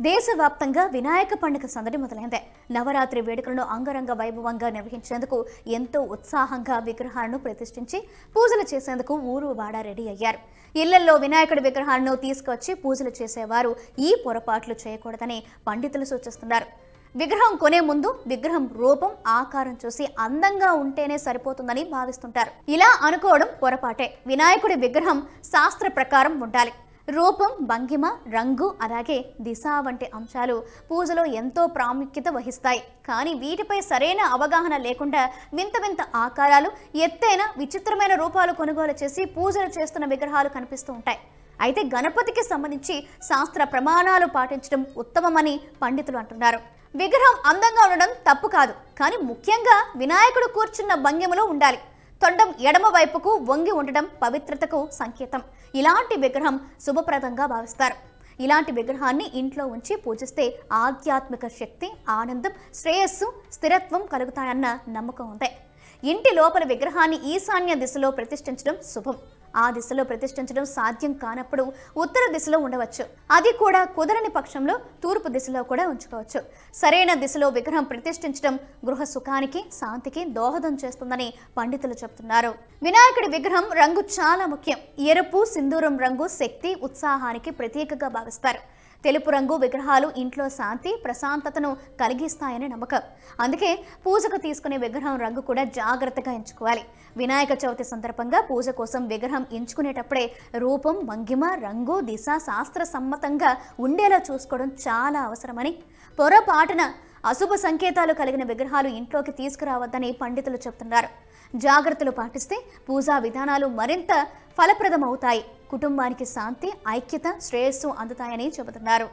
దేశవ్యాప్తంగా వినాయక పండుగ సందడి మొదలైంది. నవరాత్రి వేడుకలను అంగరంగ వైభవంగా నిర్వహించేందుకు ఎంతో ఉత్సాహంగా విగ్రహాలను ప్రతిష్ఠించి పూజలు చేసేందుకు ఊరు వాడ రెడీ అయ్యారు. ఇళ్ళలో వినాయకుడి విగ్రహాలను తీసుకొచ్చి పూజలు చేసేవారు ఈ పొరపాట్లు చేయకూడదని పండితులు సూచిస్తున్నారు. విగ్రహం కొనే ముందు విగ్రహం రూపం ఆకారం చూసి అందంగా ఉంటేనే సరిపోతుందని భావిస్తుంటారు. ఇలా అనుకోవడం పొరపాటే. వినాయకుడి విగ్రహం శాస్త్ర ప్రకారం ఉండాలి. రూపం భంగిమ రంగు అలాగే దిశ వంటి అంశాలు పూజలో ఎంతో ప్రాముఖ్యత వహిస్తాయి. కానీ వీటిపై సరైన అవగాహన లేకుండా వింత వింత ఆకారాలు ఎత్తైన విచిత్రమైన రూపాలు కొనుగోలు చేసి పూజలు చేస్తున్న విగ్రహాలు కనిపిస్తూ ఉంటాయి. అయితే గణపతికి సంబంధించి శాస్త్ర ప్రమాణాలు పాటించడం ఉత్తమమని పండితులు అంటున్నారు. విగ్రహం అందంగా ఉండడం తప్పు కాదు కానీ ముఖ్యంగా వినాయకుడు కూర్చున్న భంగిమలో ఉండాలి. తొండం ఎడమ వైపుకు వంగి ఉండడం పవిత్రతకు సంకేతం. ఇలాంటి విగ్రహం శుభప్రదంగా భావిస్తారు. ఇలాంటి విగ్రహాన్ని ఇంట్లో ఉంచి పూజిస్తే ఆధ్యాత్మిక శక్తి ఆనందం శ్రేయస్సు స్థిరత్వం కలుగుతాయన్న నమ్మకం ఉంది. ఇంటి లోపల విగ్రహాన్ని ఈశాన్య దిశలో ప్రతిష్ఠించడం శుభం. ఆ దిశలో ప్రతిష్ఠించడం సాధ్యం కానప్పుడు ఉత్తర దిశలో ఉండవచ్చు. అది కూడా కుదరని పక్షంలో తూర్పు దిశలో కూడా ఉంచుకోవచ్చు. సరైన దిశలో విగ్రహం ప్రతిష్ఠించడం గృహ సుఖానికి శాంతికి దోహదం చేస్తుందని పండితులు చెబుతున్నారు. వినాయకుడి విగ్రహం రంగు చాలా ముఖ్యం. ఎరుపు సింధూరం రంగు శక్తి ఉత్సాహానికి ప్రతీకగా భావిస్తారు. తెలుపు రంగు విగ్రహాలు ఇంట్లో శాంతి ప్రశాంతతను కలిగిస్తాయని నమ్మకం. అందుకే పూజకు తీసుకునే విగ్రహం రంగు కూడా జాగ్రత్తగా ఎంచుకోవాలి. వినాయక చవితి సందర్భంగా పూజ కోసం విగ్రహం ఎంచుకునేటప్పుడే రూపం భంగిమ రంగు దిశ శాస్త్ర సమ్మతంగా ఉండేలా చూసుకోవడం చాలా అవసరమని. పొరపాటున అశుభ సంకేతాలు కలిగిన విగ్రహాలు ఇంట్లోకి తీసుకురావద్దని పండితులు చెబుతున్నారు జాగ్రత్తలు పాటిస్తే పూజా విధానాలు మరింత ఫలప్రదమవుతాయి. కుటుంబానికి శాంతి ఐక్యత శ్రేయస్సు అందుతాయని చెబుతున్నారు.